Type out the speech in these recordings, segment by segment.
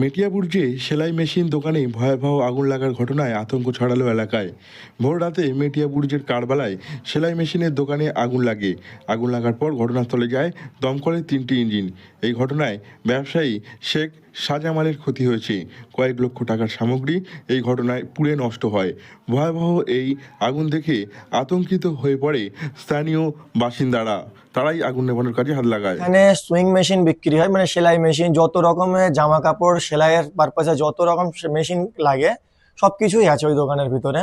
মেটিয়াবুর্জে সেলাই মেশিন দোকানে ভয়াবহ আগুন লাগার ঘটনায় আতঙ্ক ছড়ালো এলাকায়। ভোর রাতে মেটিয়াবুর্জের কারবালায় সেলাই মেশিনের দোকানে আগুন লাগে। আগুন লাগার পর ঘটনাস্থলে যায় দমকলের তিনটি ইঞ্জিন। এই ঘটনায় ব্যবসায়ী শেখ সাজামালের ক্ষতি হয়েছে। কয়েক লক্ষ টাকার সামগ্রী এই ঘটনায় পুড়ে নষ্ট হয়। ভয়াবহ এই আগুন দেখে আতঙ্কিত হয়ে পড়ে স্থানীয় বাসিন্দারা। তারাই আগুন নেভানোর কাজে হাত লাগায়। এখানে সুইং মেশিন বিক্রি হয় মানে সেলাই মেশিন, যত রকমের জামা কাপড় সেলাইয়ের পারপাসে যত রকম মেশিন লাগে সব কিছুই আছে ওই দোকানের ভিতরে।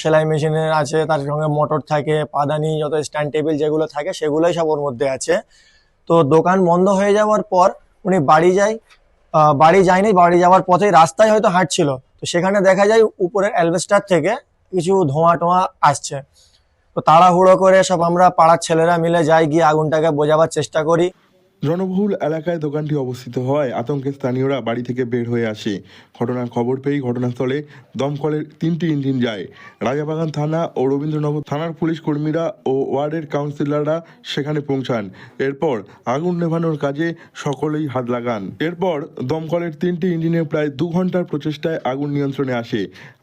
সেলাই মেশিনের আছে, তার সঙ্গে মোটর থাকে, পাদানি, যত স্ট্যান্ড টেবিল যেগুলো থাকে, সেগুলোই সব ওর মধ্যে আছে। তো দোকান বন্ধ হয়ে যাওয়ার পর উনি বাড়ি যায় বাড়ি যায়নি, বাড়ি যাওয়ার পথে রাস্তায় হয়তো হাঁটছিল। তো সেখানে দেখা যায় উপরের অ্যালবেস্টার থেকে কিছু ধোঁয়া টোঁয়া আসছে। তো তাড়াহুড়ো করে সব আমরা পাড়ার ছেলেরা মিলে যাই গিয়ে আগুনটাকে বোঝাবার চেষ্টা করি। জনবহুল এলাকায় দোকানটি অবস্থিত হওয়ায় আতঙ্কে স্থানীয়রা বাড়ি থেকে বের হয়ে আসে। ঘটনার খবর পেয়েই ঘটনাস্থলে দমকলের তিনটি ইঞ্জিন যায়। রাজাবাগান থানা ও রবীন্দ্রনগর থানার পুলিশ কর্মীরা ও ওয়ার্ডের কাউন্সিলররা সেখানে পৌঁছান। এরপর আগুন নেভানোর কাজে সকলেই হাত লাগান। এরপর দমকলের তিনটি ইঞ্জিনে প্রায় দু ঘণ্টার প্রচেষ্টায় আগুন নিয়ন্ত্রণে আসে।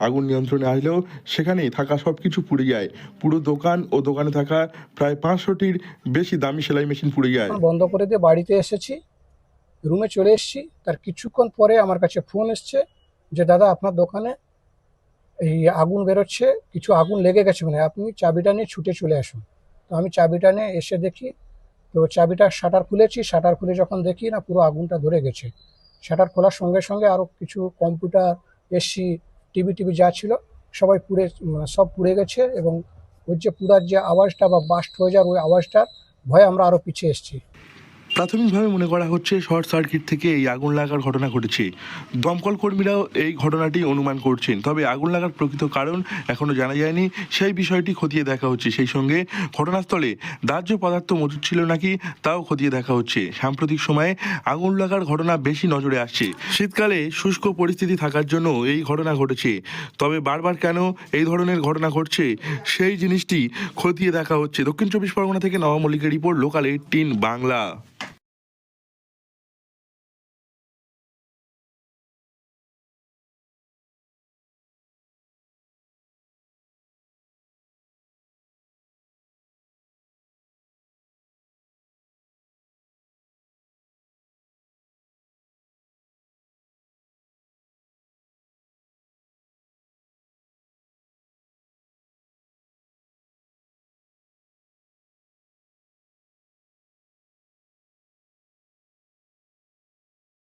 আগুন নিয়ন্ত্রণে আসলেও সেখানেই থাকা সব কিছু পুড়ে যায়। পুরো দোকান ও দোকানে থাকা প্রায় পাঁচশোটির বেশি দামি সেলাই মেশিন পুড়ে যায়। বন্ধ করে দিয়ে বাড়িতে এসেছি রুমে চলে এসেছি। তার কিছুক্ষণ পরে আমার কাছে ফোন এসছে যে, দাদা, আপনার দোকানে এই আগুন বেরোচ্ছে, কিছু আগুন লেগে গেছে মানে আপনি চাবিটা নিয়ে ছুটে চলে আসুন। তো আমি চাবিটা নিয়ে এসে দেখি, তো চাবিটা শাটার খুলেছি। শাটার খুলে যখন দেখি না, পুরো আগুনটা ধরে গেছে। শাটার খোলার সঙ্গে সঙ্গে আরও কিছু কম্পিউটার, এসি, টিভি টিভি যা ছিল, সবাই পুড়ে, সব পুড়ে গেছে এবং ওর যে পুরার যে আওয়াজটা বা বাস্ট হয়ে যাওয়ার ওই আওয়াজটার ভয়ে আমরা আরও পিছিয়ে এসেছি। প্রাথমিকভাবে মনে করা হচ্ছে শর্ট সার্কিট থেকে এই আগুন লাগার ঘটনা ঘটেছে। দমকল কর্মীরাও এই ঘটনাটি অনুমান করছেন। তবে আগুন লাগার প্রকৃত কারণ এখনও জানা যায়নি। সেই বিষয়টি খতিয়ে দেখা হচ্ছে। সেই সঙ্গে ঘটনাস্থলে দাহ্য পদার্থ মজুদ ছিল নাকি তাও খতিয়ে দেখা হচ্ছে। সাম্প্রতিক সময়ে আগুন লাগার ঘটনা বেশি নজরে আসছে। শীতকালে শুষ্ক পরিস্থিতি থাকার জন্য এই ঘটনা ঘটেছে। তবে বারবার কেন এই ধরনের ঘটনা ঘটছে, সেই জিনিসটি খতিয়ে দেখা হচ্ছে। দক্ষিণ চব্বিশ পরগনা থেকে নবা মল্লিকের রিপোর্ট, লোকাল এইটিন বাংলা।